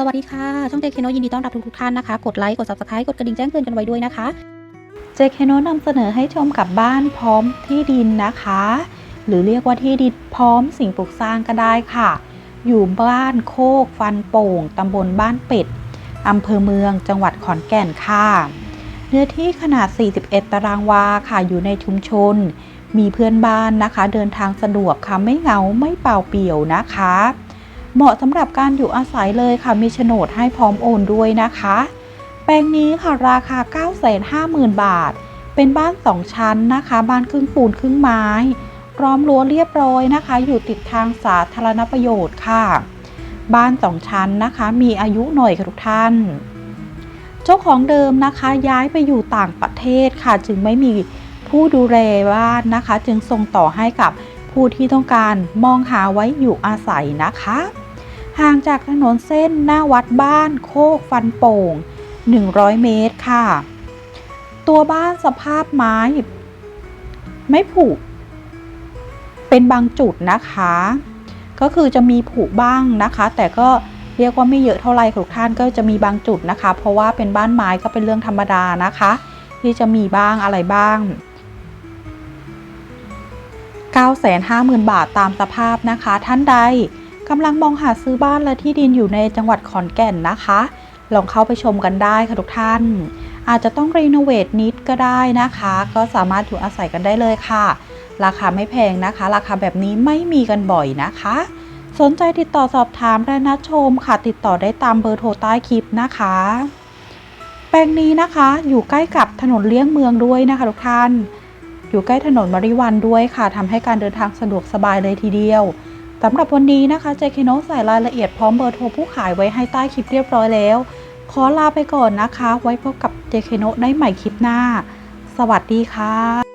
สวัสดีค่ะ ช่องเจคโนยินดีต้อนรับทุกๆท่านนะคะ กดไลค์ กด subscribe กดกระดิ่งแจ้งเตือนกันไว้ด้วยนะคะ เจคโนนำเสนอให้ชมกับบ้านพร้อมที่ดินนะคะ หรือเรียกว่าที่ดินพร้อมสิ่งปลูกสร้างก็ได้ค่ะ อยู่บ้านโคกฟันโป่งตำบลบ้านเป็ดอำเภอเมืองจังหวัดขอนแก่นค่ะ เนื้อที่ขนาด 41 ตารางวาค่ะอยู่ในชุมชน มีเพื่อนบ้านนะคะ เดินทางสะดวกค่ะไม่เหงาไม่เปล่าเปี่ยวนะคะ เหมาะสำหรับการอยู่อาศัยเลยค่ะ มีโฉนดให้พร้อมโอนด้วยนะคะ แปลงนี้ค่ะราคา 950,000 บาท เป็นบ้าน 2 ชั้นนะคะ บ้านครึ่งปูนครึ่งไม้ล้อมรั้วเรียบร้อยนะคะ อยู่ติดทางสาธารณประโยชน์ค่ะ บ้าน2ชั้นนะคะ มีอายุหน่อยค่ะทุกท่าน เจ้าของเดิมนะคะย้ายไปอยู่ต่างประเทศค่ะ จึงไม่มีผู้ดูแลบ้านนะคะ จึงส่งต่อให้กับผู้ที่ต้องการมองหาไว้อยู่อาศัยนะคะ ห่างจากถนนเส้นหน้าวัดบ้านโคกฟันโป่ง 100 เมตรค่ะ ตัวบ้านสภาพไม้ ไม่ผุเป็นบางจุดนะคะ ก็คือจะมีผุบ้างนะคะ แต่ก็เรียกว่าไม่เยอะเท่าไหร่ทุกท่านก็จะมีบางจุดนะคะ เพราะว่าเป็นบ้านไม้ก็เป็นเรื่องธรรมดานะคะ ที่จะมีบ้างอะไรบ้าง 950,000 บาทตามสภาพนะคะ ท่านใด กำลังมองหาซื้อบ้านและที่ดินอยู่ในจังหวัดขอนแก่นนะคะ ลองเข้าไปชมกันได้ค่ะทุกท่าน อาจจะต้องรีโนเวทนิดก็ได้นะคะ ก็สามารถอยู่อาศัยกันได้เลยค่ะ ราคาไม่แพงนะคะ ราคาแบบนี้ไม่มีกันบ่อยนะคะ สนใจติดต่อสอบถามและนัดชมค่ะ ติดต่อได้ตามเบอร์โทรใต้คลิปนะคะ แปลงนี้นะคะอยู่ใกล้กับถนนเลี่ยงเมืองด้วยนะคะทุกท่าน อยู่ใกล้ถนนมริวันด้วยค่ะทำให้การเดินทางสะดวกสบายเลยทีเดียว สำหรับวันนี้นะคะเจคโนใส่รายละเอียดพร้อมเบอร์โทรผู้ขายไว้ให้ใต้คลิปเรียบร้อยแล้ว ขอลาไปก่อนนะคะ ไว้พบกับเจคโนได้ใหม่คลิปหน้า สวัสดีค่ะ